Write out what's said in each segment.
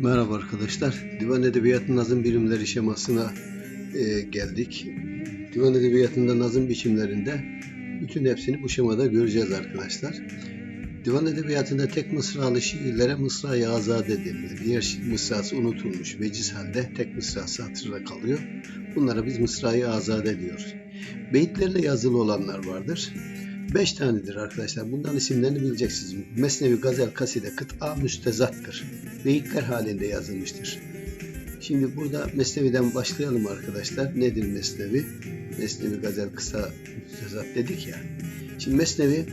Merhaba arkadaşlar. Divan Edebiyatı Nazım Birimleri şemasına e, geldik. Divan Edebiyatı'nda nazım biçimlerinde bütün hepsini bu şemada göreceğiz arkadaşlar. Divan Edebiyatı'nda tek mısralı şiirlere mısra-i azade deniyor. Diğer mısrası unutulmuş, veciz halde tek mısrası hatırda kalıyor. Bunlara biz mısra-i azade diyoruz. Beyitlerle yazılı olanlar vardır. Beş tanedir arkadaşlar. Bundan isimlerini bileceksiniz. Mesnevi, Gazel, Kaside, Kıt'a, Müstezattır. Beyitler halinde yazılmıştır. Şimdi burada Mesnevi'den başlayalım arkadaşlar. Nedir Mesnevi? Mesnevi, Gazel, Kısa, Müstezat dedik ya. Şimdi Mesnevi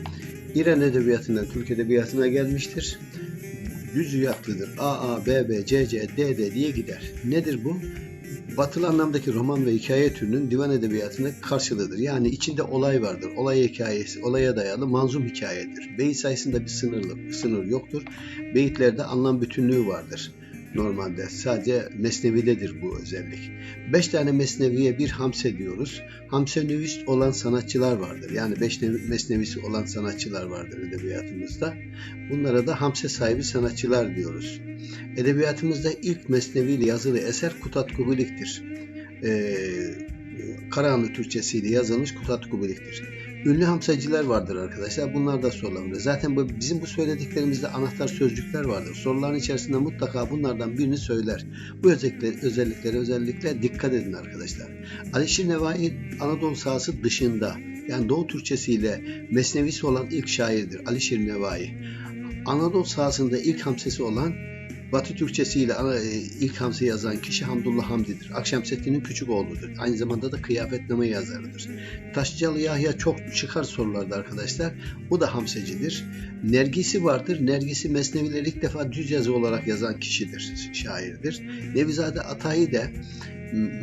İran Edebiyatı'ndan Türk Edebiyatı'na gelmiştir. Düz yaklıdır. A, A, B, B, C, C, D, D diye gider. Nedir bu? Batılı anlamdaki roman ve hikaye türünün divan edebiyatına karşılığıdır. Yani içinde olay vardır. Olay hikayesi, olaya dayalı manzum hikayedir. Beyit sayısında bir sınırlı, sınır yoktur. Beyitlerde anlam bütünlüğü vardır. Normalde sadece mesnevidedir bu özellik. Beş tane mesneviye bir hamse diyoruz. Hamse nüvist olan sanatçılar vardır. Yani beş nevi- mesnevisi olan sanatçılar vardır edebiyatımızda. Bunlara da hamse sahibi sanatçılar diyoruz. Edebiyatımızda ilk mesneviyle yazılı eser Kutat Kubilik'tir. Ee, Karahanlı Türkçesiyle yazılmış Kutat Kubilik'tir. Ünlü hamseciler vardır arkadaşlar. Bunlar da sorulabilir. Zaten bu, bizim bu söylediklerimizde anahtar sözcükler vardır. Soruların içerisinde mutlaka bunlardan birini söyler. Bu özellikleri, özelliklere özellikle dikkat edin arkadaşlar. Alişir Nevai Anadolu sahası dışında yani Doğu Türkçesiyle mesnevisi olan ilk şairdir Alişir Nevai. Anadolu sahasında ilk hamsesi olan Batı Türkçesiyle e, ilk hamse yazan kişi Hamdullah Hamdi'dir. Akşemseddin'in küçük oğludur. Aynı zamanda da kıyafetname yazarıdır. Taşlıcalı Yahya çok çıkar sorularda arkadaşlar. Bu da hamsecidir. Nergisi vardır. Nergisi Mesnevileri ilk defa düz yazı olarak yazan kişidir, şairdir. Nevizade Atayi de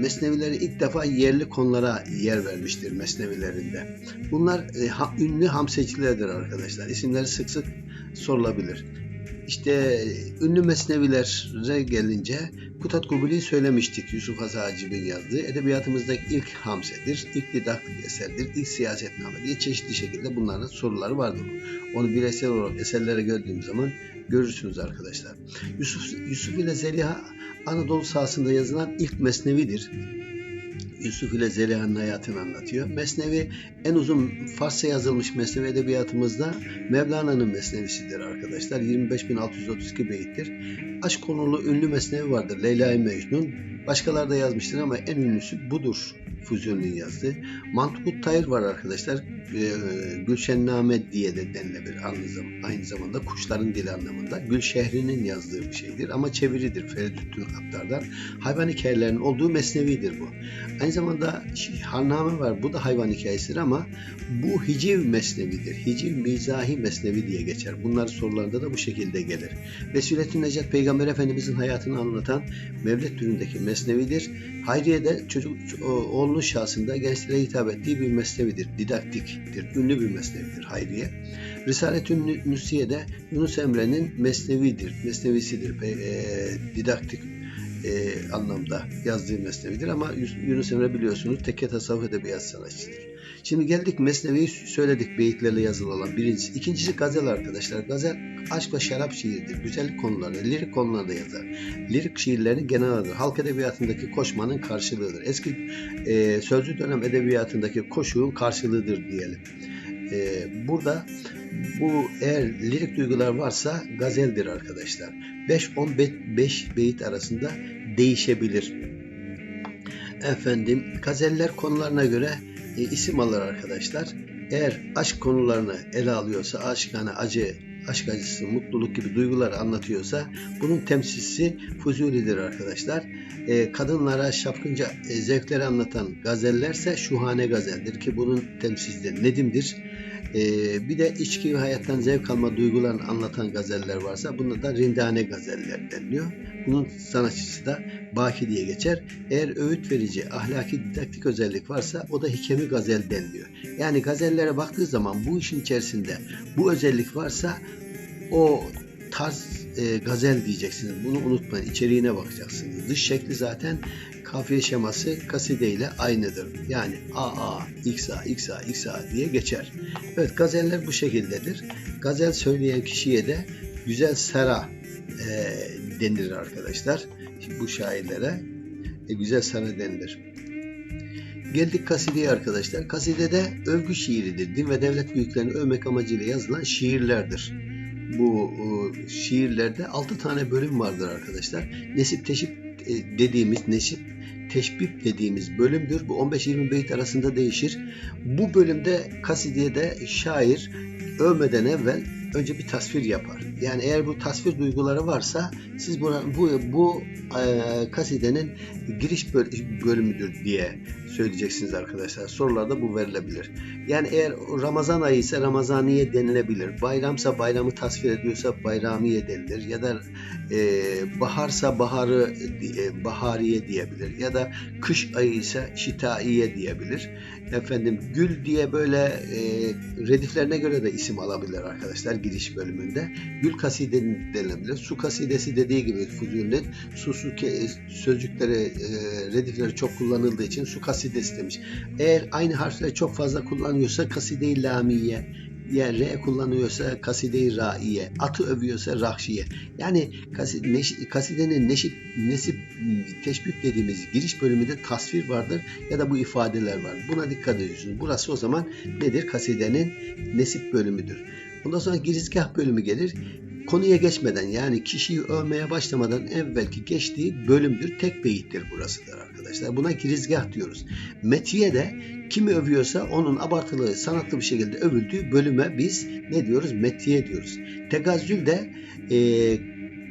Mesnevileri ilk defa yerli konulara yer vermiştir Mesnevilerinde. Bunlar e, ha- ünlü hamsecilerdir arkadaşlar. İsimleri sık sık sorulabilir. İşte ünlü mesnevilere gelince Kutat Kubili'yi söylemiştik Yusuf Hasan Hacib'in yazdığı. Edebiyatımızdaki ilk hamsedir, ilk didaktik eserdir, ilk siyasetname diye çeşitli şekilde bunların soruları vardır. Onu bireysel olarak eserlere gördüğüm zaman görürsünüz arkadaşlar. Yusuf, Yusuf ile Zeliha Anadolu sahasında yazılan ilk mesnevidir. Yusuf ile Zeliha'nın hayatını anlatıyor. Mesnevi en uzun Farsça yazılmış Mesnevi edebiyatımızda Mevlana'nın Mesnevisidir arkadaşlar. 25.632 beyittir. Aşk konulu ünlü Mesnevi vardır. Leyla-i Mecnun. Başkaları da yazmıştır ama en ünlüsü budur. Füzyon'un yazdığı. Mantukut Tayr var arkadaşlar. Ee, Gülşenname diye de denilebilir aynı zamanda, kuşların dili anlamında. Gülşehri'nin yazdığı bir şeydir ama çeviridir Feridüddin Attar'dan. Hayvan hikayelerinin olduğu mesnevidir bu. Aynı zamanda Harname var. Bu da hayvan hikayesidir ama bu hiciv mesnevidir. Hiciv mizahi mesnevi diye geçer. Bunlar sorularında da bu şekilde gelir. Vesiletün Necat Peygamber Efendimizin hayatını anlatan Mevlid türündeki mesnevidir. Hayriye de çocuk oğlunun şahsında gençlere hitap ettiği bir mesnevidir. Didaktiktir. Ünlü bir mesnevidir Hayriye. Risaletün Nü- Nüsiye de Yunus Emre'nin mesnevidir. Mesnevisidir. E, didaktik e, anlamda yazdığı mesnevidir ama Yunus Emre biliyorsunuz tekke tasavvuf edebiyat sanatçıdır. Şimdi geldik Mesnevi'yi söyledik beyitlerle yazılı olan birincisi. İkincisi gazel arkadaşlar. Gazel aşk ve şarap şiiridir. Güzellik konularda, lirik konularda yazar. Lirik şiirlerin genel adıdır. Halk edebiyatındaki koşmanın karşılığıdır. Eski e, sözlü dönem edebiyatındaki koşuğun karşılığıdır diyelim. E, burada bu eğer lirik duygular varsa gazeldir arkadaşlar. 5-15 beyit arasında değişebilir. Efendim gazeller konularına göre e, isim alır arkadaşlar. Eğer aşk konularını ele alıyorsa aşkane acı, aşk acısı, mutluluk gibi duyguları anlatıyorsa bunun temsilcisi Fuzuli'dir arkadaşlar. E, kadınlara şapkınca e, zevkleri anlatan gazellerse şuhane gazeldir ki bunun temsilcisi Nedim'dir. Ee, bir de içki ve hayattan zevk alma duygularını anlatan gazeller varsa buna da rindane gazeller deniliyor. Bunun sanatçısı da Baki diye geçer. Eğer öğüt verici, ahlaki, didaktik özellik varsa o da hikemi gazel deniliyor. Yani gazellere baktığı zaman bu işin içerisinde bu özellik varsa o tarz e, gazel diyeceksiniz. Bunu unutmayın. İçeriğine bakacaksınız. Dış şekli zaten kafiye şeması kaside ile aynıdır. Yani AA, XA, XA, XA diye geçer. Evet gazeller bu şekildedir. Gazel söyleyen kişiye de güzel sera e, denilir arkadaşlar. Şimdi bu şairlere e, güzel sana denilir. Geldik kasideye arkadaşlar. Kasidede övgü şiiridir. Din ve devlet büyüklerini övmek amacıyla yazılan şiirlerdir. Bu e, şiirlerde 6 tane bölüm vardır arkadaşlar. Nesip teşip e, dediğimiz nesip teşbip dediğimiz bölümdür. Bu 15-20 beyt arasında değişir. Bu bölümde kasidede şair övmeden evvel önce bir tasvir yapar. Yani eğer bu tasvir duyguları varsa siz buna, bu bu e, kasidenin giriş böl- bölümüdür diye söyleyeceksiniz arkadaşlar. Sorularda bu verilebilir. Yani eğer Ramazan ayı ise Ramazaniye denilebilir. Bayramsa bayramı tasvir ediyorsa bayramiye denilir. Ya da e, baharsa baharı e, bahariye diyebilir. Ya da kış ayı ise şitaiye diyebilir. Efendim gül diye böyle e, rediflerine göre de isim alabilir arkadaşlar giriş bölümünde. Gül kaside denilebilir. Su kasidesi dediği gibi Fuzuli'nin su su sözcükleri e, redifleri çok kullanıldığı için su kasidesi demiş. Eğer aynı harfleri çok fazla kullanıyorsa kaside-i lamiye yani re kullanıyorsa kaside-i raiye, atı övüyorsa rahşiye. Yani kaside, kasidenin neşip, nesip, teşbih dediğimiz giriş bölümünde tasvir vardır ya da bu ifadeler var. Buna dikkat ediyorsunuz. Burası o zaman nedir? Kasidenin nesip bölümüdür. Ondan sonra girizgah bölümü gelir. Konuya geçmeden yani kişiyi övmeye başlamadan evvelki geçtiği bölümdür. Tek beyittir burasıdır arkadaşlar. Buna girizgah diyoruz. Metiye de kimi övüyorsa onun abartılı, sanatlı bir şekilde övüldüğü bölüme biz ne diyoruz? Metiye diyoruz. Tegazzül de e,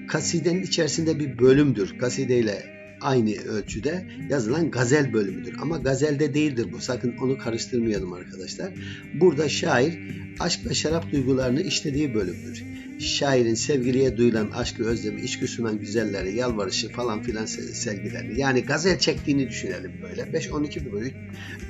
kasidenin içerisinde bir bölümdür. Kasideyle aynı ölçüde yazılan gazel bölümüdür. Ama gazelde değildir bu. Sakın onu karıştırmayalım arkadaşlar. Burada şair aşk ve şarap duygularını işlediği bölümdür. Şairin sevgiliye duyulan aşkı, özlemi, içgüsümen güzelleri, yalvarışı falan filan se- sevgilerini. Yani gazel çektiğini düşünelim böyle. 5-12 bir bölüm,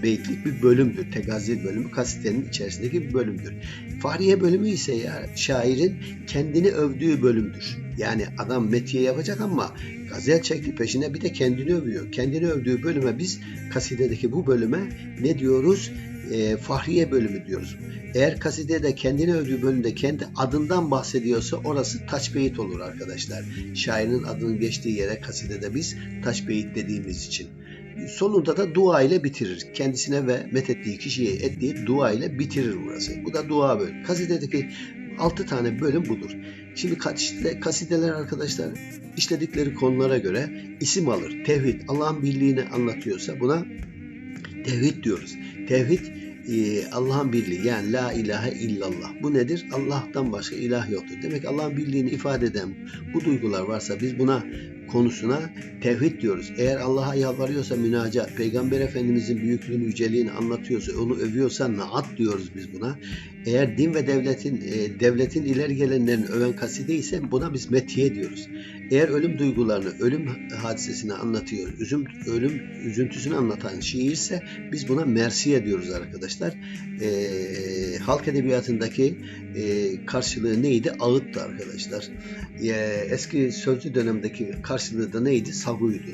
beytlik bir bölümdür. Tegazil bölümü kasitenin içerisindeki bir bölümdür. Fahriye bölümü ise ya şairin kendini övdüğü bölümdür. Yani adam metiye yapacak ama gazel çekti peşine bir de kendini övüyor. Kendini övdüğü bölüme biz kasidedeki bu bölüme ne diyoruz? E, Fahriye bölümü diyoruz. Eğer kasidede kendini övdüğü bölümde kendi adından bahsediyorsa orası taç beyit olur arkadaşlar. Şairin adının geçtiği yere kasidede biz taç beyit dediğimiz için. Sonunda da dua ile bitirir. Kendisine ve methettiği kişiye ettiği dua ile bitirir burası. Bu da dua bölümü. Kasidedeki 6 tane bölüm budur. Şimdi kaside- kasideler arkadaşlar işledikleri konulara göre isim alır. Tevhid, Allah'ın birliğini anlatıyorsa buna tevhid diyoruz. Tevhid e, Allah'ın birliği yani la ilahe illallah. Bu nedir? Allah'tan başka ilah yoktur. Demek Allah'ın birliğini ifade eden bu duygular varsa biz buna konusuna tevhid diyoruz. Eğer Allah'a yalvarıyorsa münacat, Peygamber Efendimizin büyüklüğünü, yüceliğini anlatıyorsa, onu övüyorsa naat diyoruz biz buna. Eğer din ve devletin e, devletin ileri gelenlerini öven kaside ise buna biz metiye diyoruz. Eğer ölüm duygularını, ölüm hadisesini anlatıyor, üzüm, ölüm üzüntüsünü anlatan şiirse biz buna mersiye diyoruz arkadaşlar. E, halk edebiyatındaki e, karşılığı neydi? Ağıttı arkadaşlar. E, eski sözlü dönemdeki karşılığı da neydi? Saguydu.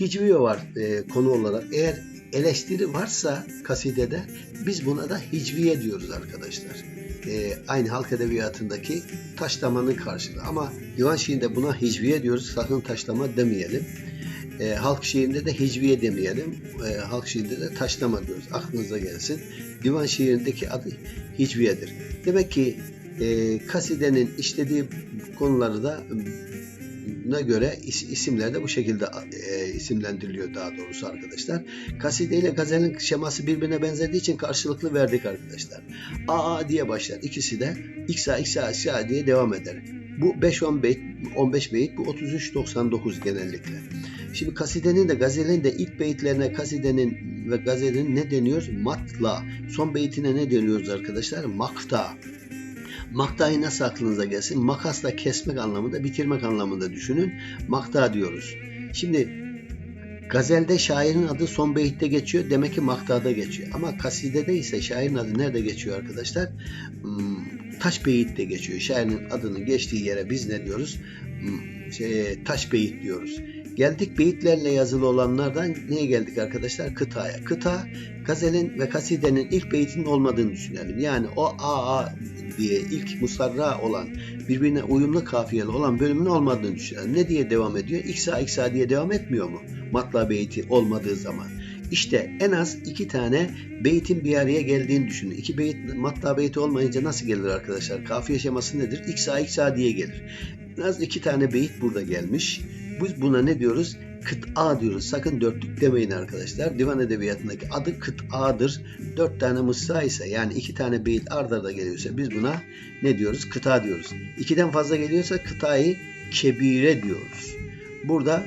Hicviye var e, konu olarak. Eğer eleştiri varsa kasidede biz buna da hicviye diyoruz arkadaşlar. E, aynı halk edebiyatındaki taşlamanın karşılığı. Ama divan şiirinde buna hicviye diyoruz. Sakın taşlama demeyelim. E, halk şiirinde de hicviye demeyelim. E, halk şiirinde de taşlama diyoruz. Aklınıza gelsin. Divan şiirindeki adı hicviyedir. Demek ki e, kasidenin işlediği konuları da ne göre is- isimler de bu şekilde e, isimlendiriliyor daha doğrusu arkadaşlar. Kaside ile gazelin şeması birbirine benzediği için karşılıklı verdik arkadaşlar. A diye başlar. İkisi de XA XA XA diye devam eder. Bu 5-10 beyt, 15 beyt, bu 33-99 genellikle. Şimdi kasidenin de gazelin de ilk beyitlerine kasidenin ve gazelin ne deniyor? Matla. Son beytine ne deniyoruz arkadaşlar? Makta. Maktayı nasıl aklınıza gelsin? Makasla kesmek anlamında, bitirmek anlamında düşünün. Makta diyoruz. Şimdi gazelde şairin adı son beyitte geçiyor. Demek ki maktada geçiyor. Ama kasidede ise şairin adı nerede geçiyor arkadaşlar? Hmm, Taş Beyit de geçiyor. Şairin adının geçtiği yere biz ne diyoruz? Hmm, Şey, Taş Beyit diyoruz. Geldik beyitlerle yazılı olanlardan neye geldik arkadaşlar? Kıtaya. Kıta, gazelin ve kasidenin ilk beytinin olmadığını düşünelim. Yani o a a diye ilk musarra olan, birbirine uyumlu kafiyeli olan bölümün olmadığını düşünelim. Ne diye devam ediyor? İksa iksa diye devam etmiyor mu? Matla beyti olmadığı zaman. İşte en az iki tane beytin bir araya geldiğini düşünün. İki beyt matla beyti olmayınca nasıl gelir arkadaşlar? Kafiye şeması nedir? İksa iksa diye gelir. En az iki tane beyit burada gelmiş. Biz buna ne diyoruz? Kıt'a diyoruz. Sakın dörtlük demeyin arkadaşlar. Divan edebiyatındaki adı kıt'adır. Dört tane mısra ise yani iki tane beyit ard arda geliyorsa biz buna ne diyoruz? Kıta diyoruz. İkiden fazla geliyorsa kıtayı kebire diyoruz. Burada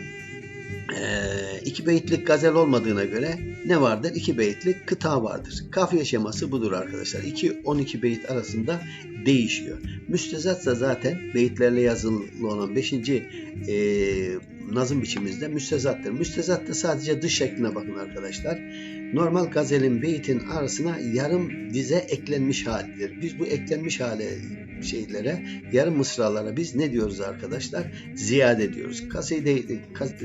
eee, iki beyitlik gazel olmadığına göre ne vardır? İki beyitlik kıta vardır. Kafiye şeması budur arkadaşlar. 2-12 beyit arasında değişiyor. Müstezat da zaten beyitlerle yazılı olan 5. nazım biçimimizde müstezattır. Müstezat da sadece dış şekline bakın arkadaşlar. Normal gazelin beytin arasına yarım dize eklenmiş halidir. Biz bu eklenmiş hale şeylere, yarım mısralara biz ne diyoruz arkadaşlar? Ziyade diyoruz. Kaside,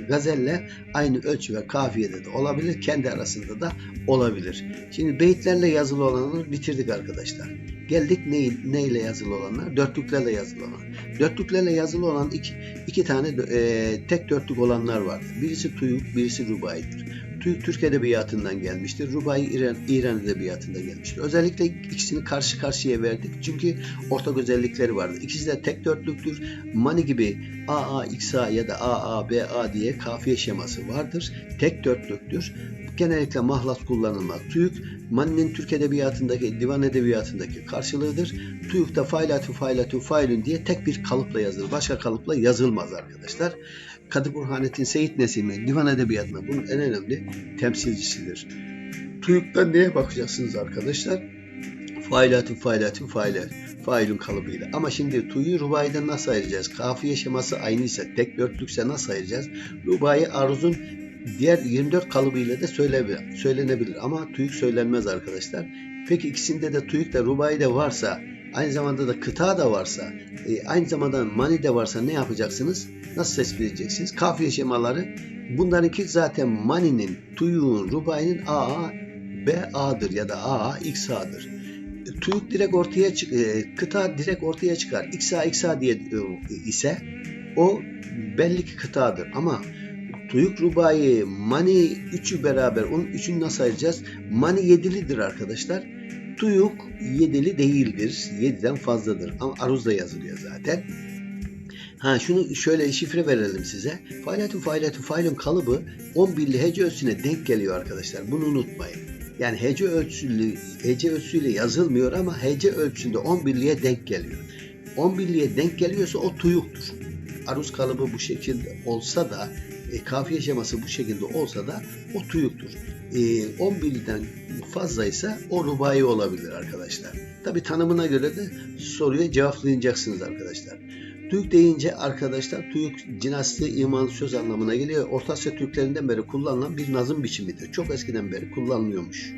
gazelle aynı ölçü ve kafiyede de olabilir, kendi arasında da olabilir. Şimdi beyitlerle yazılı olanları bitirdik arkadaşlar. Geldik ne, neyle yazılı olanlar? Dörtlüklerle yazılı olan. Dörtlüklerle yazılı olan iki, iki tane e, tek dörtlük olanlar vardır. Birisi tuyuk, birisi rubaidir. Türk Edebiyatı'ndan gelmiştir. Rubai İran, İran Edebiyatı'nda gelmiştir. Özellikle ikisini karşı karşıya verdik. Çünkü ortak özellikleri vardır. İkisi de tek dörtlüktür. Mani gibi AA, XA ya da AA, BA diye kafiye şeması vardır. Tek dörtlüktür. Genellikle mahlas kullanılmaz. Tuyuk, Mani'nin Türk Edebiyatı'ndaki, Divan Edebiyatı'ndaki karşılığıdır. Tuyuk da failatü failatü failün diye tek bir kalıpla yazılır. Başka kalıpla yazılmaz arkadaşlar. Kadı Burhanettin Seyit Nesimi Divan Edebiyatı'nda bunun en önemli temsilcisidir. Tuyuk'ta neye bakacaksınız arkadaşlar? Failatü failatü failat. Failün kalıbıyla. Ama şimdi tuyu rubayiden nasıl ayıracağız? Kafiye şeması aynıysa, tek dörtlükse nasıl ayıracağız? Rubayı aruzun diğer 24 kalıbıyla da söyle- söylenebilir. Ama tuyuk söylenmez arkadaşlar. Peki ikisinde de tuyuk da rubai de varsa, aynı zamanda da kıta da varsa, e, aynı zamanda mani de varsa ne yapacaksınız? Nasıl tespit edeceksiniz? Kafiye şemaları bunlarınki zaten maninin, tuyuğun, rubainin AA, BA'dır ya da AA, XA'dır. Tuyuk direkt ortaya çık, e, kıta direkt ortaya çıkar. XA, XA diye e, ise o belli ki kıtadır. Ama Tuyuk rubayı, mani üçü beraber, onun üçünü nasıl ayıracağız? Mani yedilidir arkadaşlar. Tuyuk yedili değildir. Yediden fazladır. Ama aruzda yazılıyor zaten. Ha şunu şöyle şifre verelim size. Failatü failatü failün kalıbı 11'li hece ölçüsüne denk geliyor arkadaşlar. Bunu unutmayın. Yani hece ölçülü hece ölçüsüyle yazılmıyor ama hece ölçüsünde 11'liye denk geliyor. 11'liye denk geliyorsa o tuyuktur. Aruz kalıbı bu şekilde olsa da e, kafiye şeması bu şekilde olsa da o tuyuktur. E, 11'den fazlaysa o rubai olabilir arkadaşlar. Tabi tanımına göre de soruya cevaplayacaksınız arkadaşlar. Tuyuk deyince arkadaşlar tuyuk cinasti iman söz anlamına geliyor. Orta Asya Türklerinden beri kullanılan bir nazım biçimidir. Çok eskiden beri kullanılıyormuş.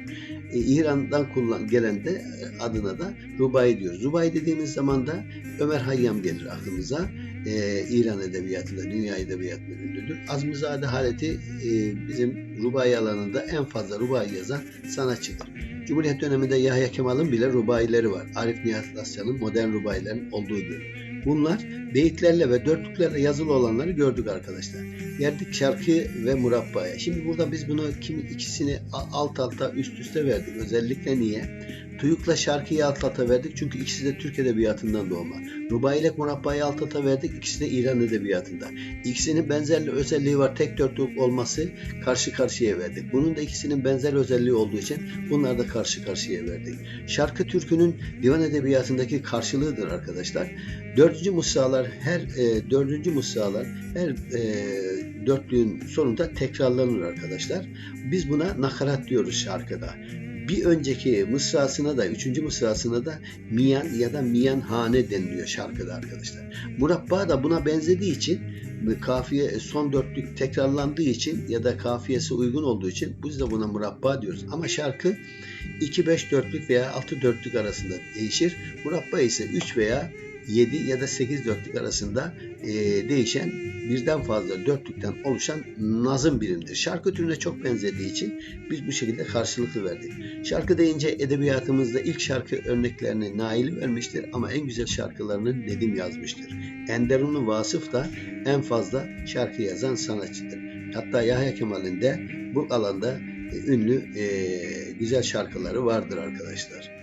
E, İran'dan kullan gelen de e, adına da rubai diyoruz. Rubai dediğimiz zaman da Ömer Hayyam gelir aklımıza. E, İran edebiyatında, dünya edebiyatında ünlüdür. Azmizade Haleti e, bizim rubai alanında en fazla rubai yazan sanatçıdır. Cumhuriyet döneminde Yahya Kemal'ın bile rubaileri var. Arif Nihat Asya'nın modern rubailerin olduğu gibi. Bunlar beyitlerle ve dörtlüklerle yazılı olanları gördük arkadaşlar. Geldik şarkı ve murabbaya. Şimdi burada biz bunu kim ikisini alt alta üst üste verdik. Özellikle niye? Tuyuk'la şarkıyı alt alta verdik çünkü ikisi de Türk Edebiyatı'ndan doğma. Rubai ile murabbayı alt alta verdik ikisi de İran Edebiyatı'nda. İkisinin benzerli özelliği var tek dörtlük olması karşı karşıya verdik. Bunun da ikisinin benzer özelliği olduğu için bunları da karşı karşıya verdik. Şarkı türkünün divan edebiyatındaki karşılığıdır arkadaşlar. Dördüncü mısralar her e, dördüncü mısralar her e, dörtlüğün sonunda tekrarlanır arkadaşlar. Biz buna nakarat diyoruz şarkıda bir önceki mısrasına da, üçüncü mısrasına da miyan ya da miyan hane deniliyor şarkıda arkadaşlar. Murabba da buna benzediği için kafiye son dörtlük tekrarlandığı için ya da kafiyesi uygun olduğu için biz de buna murabba diyoruz. Ama şarkı 2-5 dörtlük veya 6 dörtlük arasında değişir. Murabba ise 3 veya 7 ya da 8 dörtlük arasında e, değişen birden fazla dörtlükten oluşan nazım birimdir. Şarkı türüne çok benzediği için biz bu şekilde karşılıklı verdik. Şarkı deyince edebiyatımızda ilk şarkı örneklerini Nail vermiştir ama en güzel şarkılarını Nedim yazmıştır. Enderunlu Vasıf da en fazla şarkı yazan sanatçıdır. Hatta Yahya Kemal'in de bu alanda e, ünlü e, güzel şarkıları vardır arkadaşlar.